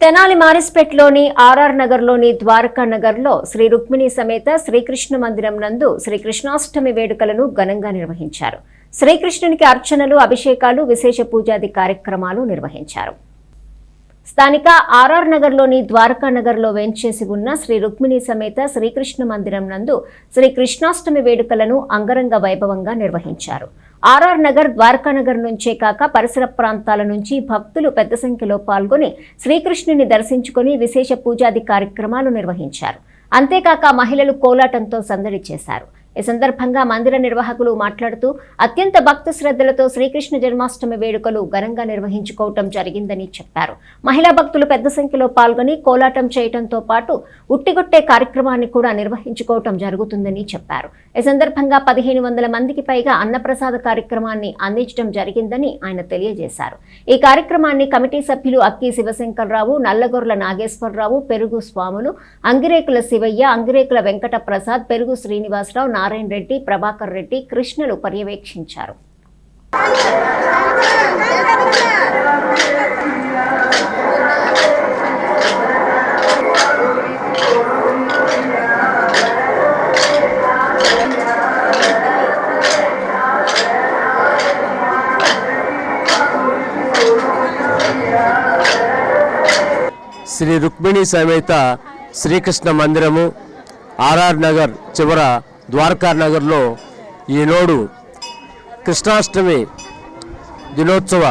Tenali మారిస్పేట్లోని RR నగర్లోని ద్వారకా నగర్లో శ్రీ రుక్మిణి సమేత శ్రీకృష్ణ మందిరం నందు శ్రీకృష్ణాష్టమి వేడుకలను ఘనంగా నిర్వహించారు. శ్రీకృష్ణునికి అర్చనలు అభిషేకాలు విశేష పూజాది కార్యక్రమాలు నిర్వహించారు. స్థానిక ఆర్ఆర్ నగర్లోని ద్వారకా నగర్లో వేంచేసి ఉన్న శ్రీ రుక్మిణి సమేత శ్రీకృష్ణ మందిరం నందు శ్రీ కృష్ణాష్టమి వేడుకలను అంగరంగ వైభవంగా నిర్వహించారు. ఆర్ఆర్ నగర్ ద్వారకా నగర్ నుంచే కాక పరిసర ప్రాంతాల నుంచి భక్తులు పెద్ద సంఖ్యలో పాల్గొని శ్రీకృష్ణుని దర్శించుకొని విశేష పూజాది కార్యక్రమాలు నిర్వహించారు. అంతేకాక మహిళలు కోలాటంతో సందడి చేశారు. ఈ సందర్భంగా మందిర నిర్వాహకులు మాట్లాడుతూ అత్యంత భక్త శ్రద్ధలతో శ్రీకృష్ణ జన్మాష్టమి వేడుకలు ఘనంగా నిర్వహించుకోవటం జరిగిందని చెప్పారు. మహిళా భక్తులు పెద్ద సంఖ్యలో పాల్గొని కోలాటం చేయటంతో పాటు ఉట్టిగొట్టే కార్యక్రమాన్ని కూడా నిర్వహించుకోవటం జరుగుతుందని చెప్పారు. ఈ సందర్భంగా పదిహేను వందల మందికి పైగా అన్నప్రసాద కార్యక్రమాన్ని అందించడం జరిగిందని ఆయన తెలియజేశారు. ఈ కార్యక్రమాన్ని కమిటీ సభ్యులు అక్కి శివశంకర్రావు నల్లగొర్ల నాగేశ్వరరావు పెరుగు స్వాములు అంగిరేకుల శివయ్య అంగిరేకుల వెంకట ప్రసాద్ పెరుగు శ్రీనివాసరావు నారాయణ రెడ్డి ప్రభాకర్ రెడ్డి కృష్ణలు పర్యవేక్షించారు. శ్రీ రుక్మిణి సమేత శ్రీకృష్ణ మందిరము ఆర్ఆర్ నగర్ చివర ద్వారకా నగర్లో ఈనాడు కృష్ణాష్టమి దినోత్సవ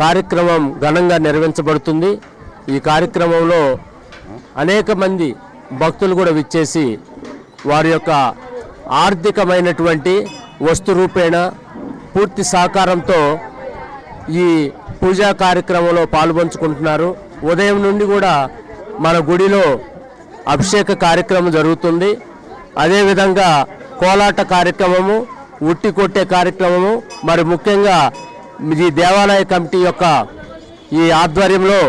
కార్యక్రమం ఘనంగా నిర్వహించబడుతుంది. ఈ కార్యక్రమంలో అనేక మంది భక్తులు కూడా విచ్చేసి వారి యొక్క ఆర్థికమైనటువంటి వస్తు రూపేణ పూర్తి సహకారంతో ఈ పూజా కార్యక్రమంలో పాల్పంచుకుంటున్నారు. ఉదయం నుండి కూడా మన గుడిలో అభిషేక కార్యక్రమం జరుగుతుంది. అదేవిధంగా కోలాట కార్యక్రమము ఉట్టి కొట్టే కార్యక్రమము మరి ముఖ్యంగా ఈ దేవాలయ కమిటీ యొక్క ఈ ఆధ్వర్యంలో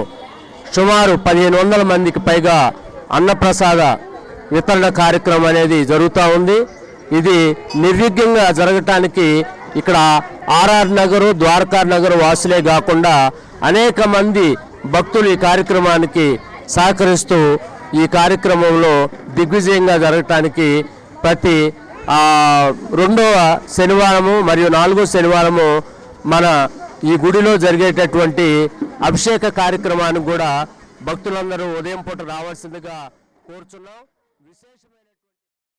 సుమారు పదిహేను వందల మందికి పైగా అన్నప్రసాద వితరణ కార్యక్రమం అనేది జరుగుతూ ఉంది. ఇది నిర్విఘ్నంగా జరగటానికి ఇక్కడ ఆర్ఆర్ నగరు ద్వారకా నగరు వాసులే కాకుండా అనేక మంది భక్తులు ఈ కార్యక్రమానికి సహకరిస్తూ ఈ కార్యక్రమంలో దిగ్విజయంగా జరగటానికి ప్రతి రెండవ శనివారము మరియు నాలుగో శనివారము మన ఈ గుడిలో జరిగేటటువంటి అభిషేక కార్యక్రమానికి కూడా భక్తులందరూ ఉదయం పూట రావాల్సిందిగా కోరుచున్నాం.